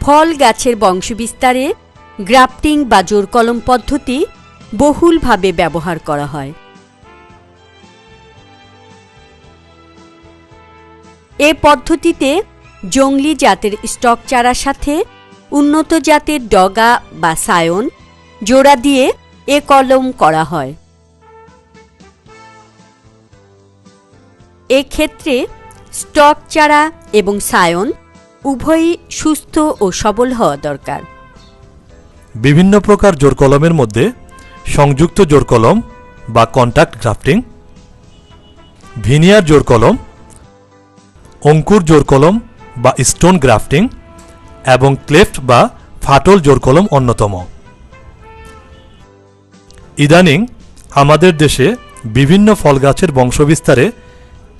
ফল গাছের বংশবিস্তারে গ্রাফটিং বা জোর কলম পদ্ধতি বহুলভাবে ব্যবহার করা হয়। এ পদ্ধতিতে জংলি জাতের স্টক চারার সাথে উন্নত জাতের ডগা বা সায়ন জোড়া দিয়ে এ কলম করা হয়। এক্ষেত্রে স্টক চারা এবং সায়ন উভয়ই সুস্থ ও সবল হওয়া দরকার। বিভিন্ন প্রকার জোর কলমের মধ্যে সংযুক্ত জোর কলম বা কন্টাক্ট গ্রাফটিং ভিনিয়ার জোর কলম অঙ্কুর জোর কলম বা স্টোন গ্রাফটিং এবং ক্লেফট বা ফাটল জোর কলম অন্যতম। ইদানিং আমাদের দেশে বিভিন্ন ফল গাছের বংশবিস্তারে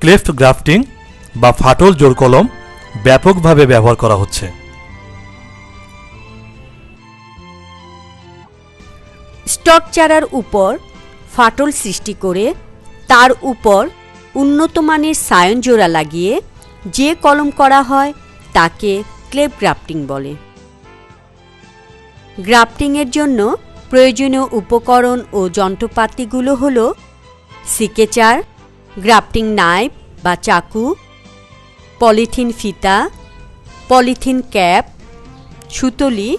ক্লেফট গ্রাফটিং বা ফাটল জোর কলম ব্যাপকভাবে ব্যবহার করা হচ্ছে। স্টক চারার উপর ফাটল সৃষ্টি করে তার উপর উন্নত মানের সায়ন জোড়া লাগিয়ে যে কলম করা হয় তাকে ক্লেপ গ্রাফটিং বলে। গ্রাফটিংয়ের জন্য প্রয়োজনীয় উপকরণ ও যন্ত্রপাতিগুলো হল সিকেচার, গ্রাফটিং নাইফ বা চাকু পলিথিন ফিতা, পলিথিন ক্যাপ, সুতলি,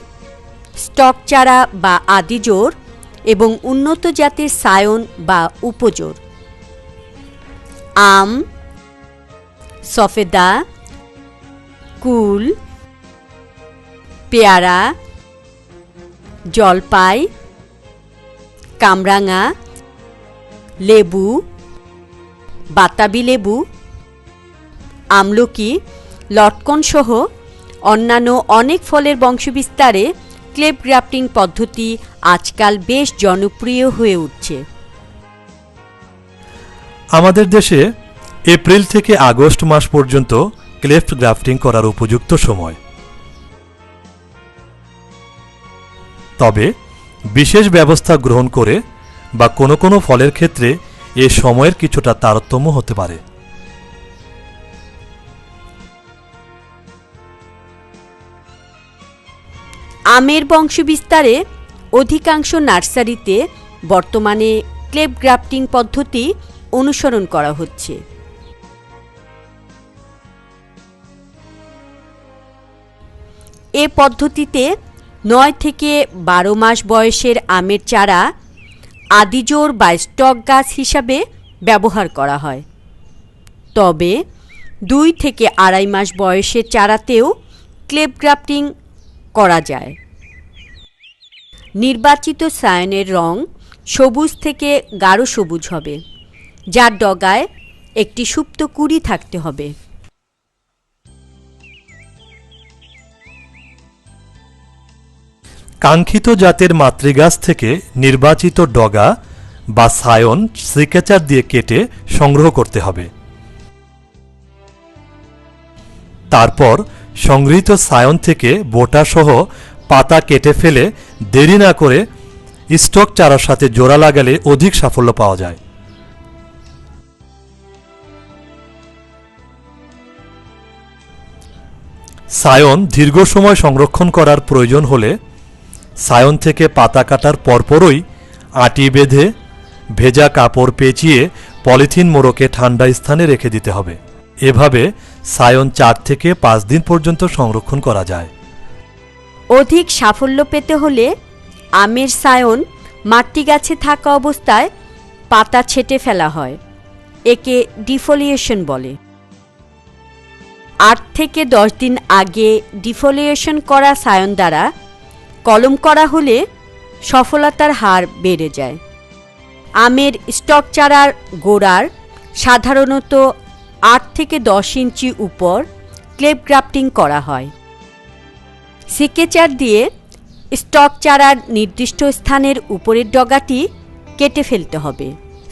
স্টক চারা বা আদিজোর এবং উন্নত জাতের সায়ন বা উপজোর। আম, সফেদা, কুল, পেয়ারা, জলপাই, কামরাঙা, লেবু, বাতাবি লেবু আমলকি লটকন সহ অন্যান্য অনেক ফলের বংশবিস্তারে ক্লেপ গ্রাফটিং পদ্ধতি আজকাল বেশ জনপ্রিয় হয়ে উঠছে। আমাদের দেশে এপ্রিল থেকে আগস্ট মাস পর্যন্ত ক্লেফট গ্রাফটিং করার উপযুক্ত সময়। তবে বিশেষ ব্যবস্থা গ্রহণ করে বা কোনো কোনো ফলের ক্ষেত্রে এ সময়ের কিছুটা তারতম্য হতে পারে। আমের বংশবিস্তারে অধিকাংশ নার্সারিতে বর্তমানে ক্লেপ গ্রাফটিং পদ্ধতি অনুসরণ করা হচ্ছে। এ পদ্ধতিতে নয় থেকে বারো মাস বয়সের আমের চারা আদিজোর বা স্টক গাছ হিসাবে ব্যবহার করা হয়। তবে দুই থেকে আড়াই মাস বয়সের চারাতেও ক্লেপ গ্রাফটিং করা যায়। নির্বাচিত সায়নের রং সবুজ থেকে গাঢ় সবুজ হবে, যার ডগায় একটি সুপ্ত কুড়ি থাকতে হবে। কাঙ্ক্ষিত জাতের মাতৃগাছ থেকে নির্বাচিত ডগা বা সায়ন সিকেচার দিয়ে কেটে সংগ্রহ করতে হবে। তারপর সংগৃহীত সায়ন থেকে বোটাসহ পাতা কেটে ফেলে দেরি না করে স্টক চারার সাথে জোড়া লাগালে অধিক সাফল্য পাওয়া যায়। সায়ন দীর্ঘ সময় সংরক্ষণ করার প্রয়োজন হলে সায়ন থেকে পাতা কাটার পরপরই আটি বেঁধে ভেজা কাপড় পেঁচিয়ে পলিথিন মোড়কে ঠান্ডা স্থানে রেখে দিতে হবে। এভাবে সায়ন চার থেকে পাঁচ দিন পর্যন্ত সংরক্ষণ করা যায়। অধিক সাফল্য পেতে হলে আমের সায়ন মাতৃ গাছে থাকা অবস্থায় পাতা ছেটে ফেলা হয়। একে ডিফোলিয়েশন বলে। আট থেকে দশ দিন আগে ডিফোলিয়েশন করা সায়ন দ্বারা কলম করা হলে সফলতার হার বেড়ে যায়। আমের স্টক চারার গোড়ার সাধারণত আট থেকে দশ ইঞ্চি উপর ক্লেপ গ্রাফটিং করা হয়। সিকেচার দিয়ে স্টক চারার নির্দিষ্ট স্থানের উপরের ডগাটি কেটে ফেলতে হবে।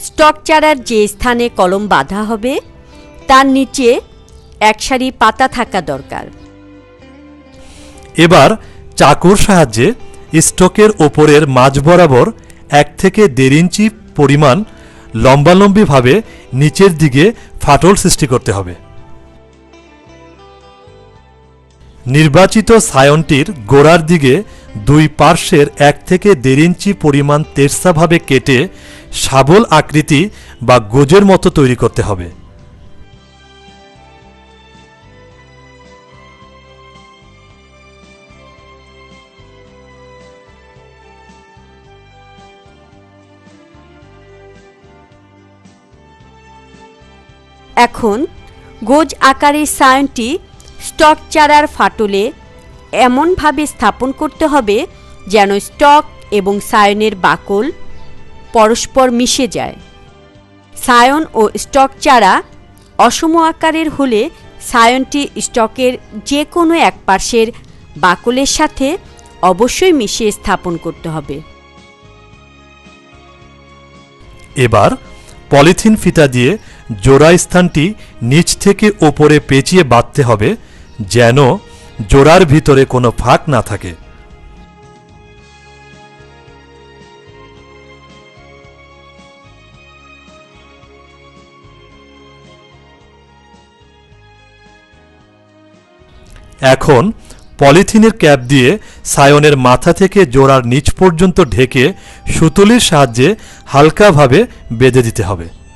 স্টক চারার যে স্থানে কলম বাঁধা হবে, তার নিচে এক সারি পাতা থাকা দরকার। এবার চাকুর সাহায্যে স্টকের ওপরের মাঝ বরাবর এক থেকে দেড় ইঞ্চি পরিমাণ লম্বালম্বিভাবে নিচের দিকে ফাটল সৃষ্টি করতে হবে। নির্বাচিত সায়নটির গোড়ার দিকে দুই পার্শ্বের এক থেকে দেড় ইঞ্চি পরিমাণ তেরসাভাবে কেটে শাবল আকৃতি বা গোজের মতো তৈরি করতে হবে। এখন গোজ আকারের সায়নটি স্টক চারার ফাটলে এমনভাবে স্থাপন করতে হবে যেন স্টক এবং সায়নের বাকল পরস্পর মিশে যায়। সায়ন ও স্টক চারা অসম আকারের হলে সায়নটি স্টকের যে কোনো এক পার্শ্বের বাকলের সাথে অবশ্যই মিশিয়ে স্থাপন করতে হবে। এবার পলিথিন ফিতা দিয়ে জোড়া স্থানটি নিচ থেকে ওপরে পেঁচিয়ে বাঁধতে হবে যেন জোড়ার ভিতরে কোনো ফাঁক না থাকে। এখন পলিথিনের ক্যাপ দিয়ে সায়নের মাথা থেকে জোড়ার নিচ পর্যন্ত ঢেকে সুতুলির সাহায্যে হালকাভাবে বেঁধে দিতে হবে।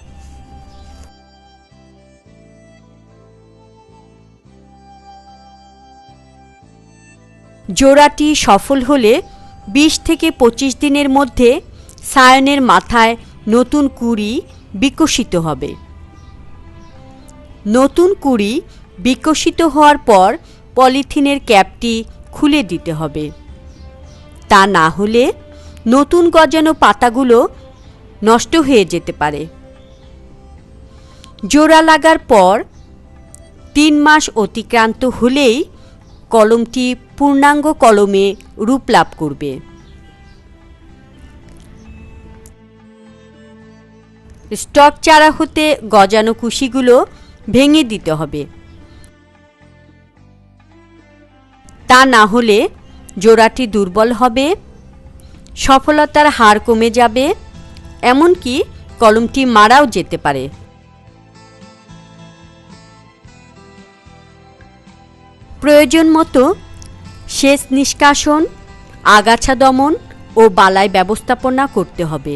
জোড়াটি সফল হলে বিশ থেকে পঁচিশ দিনের মধ্যে সায়নের মাথায় নতুন কুড়ি বিকশিত হবে। নতুন কুড়ি বিকশিত হওয়ার পর পলিথিনের ক্যাপটি খুলে দিতে হবে। তা না হলে নতুন গজানো পাতাগুলো নষ্ট হয়ে যেতে পারে। জোড়া লাগার পর তিন মাস অতিক্রান্ত হলেই কলমটি পূর্ণাঙ্গ কলমে রূপ লাভ করবে। স্টক চারা হতে গজানো কুশিগুলো ভেঙে দিতে হবে। তা না হলে জোড়াটি দুর্বল হবে, সফলতার হার কমে যাবে, এমনকি কলমটি মারাও যেতে পারে। প্রয়োজন মতো সেচ নিষ্কাশন, আগাছা দমন ও বালাই ব্যবস্থাপনা করতে হবে।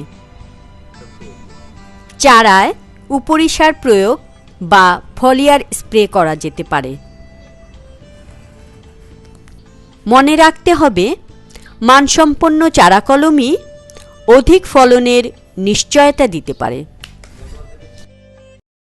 চারায় উপরিসার প্রয়োগ বা ফলিয়ার স্প্রে করা যেতে পারে। মনে রাখতে হবে, মানসম্পন্ন চারা কলমই অধিক ফলনের নিশ্চয়তা দিতে পারে।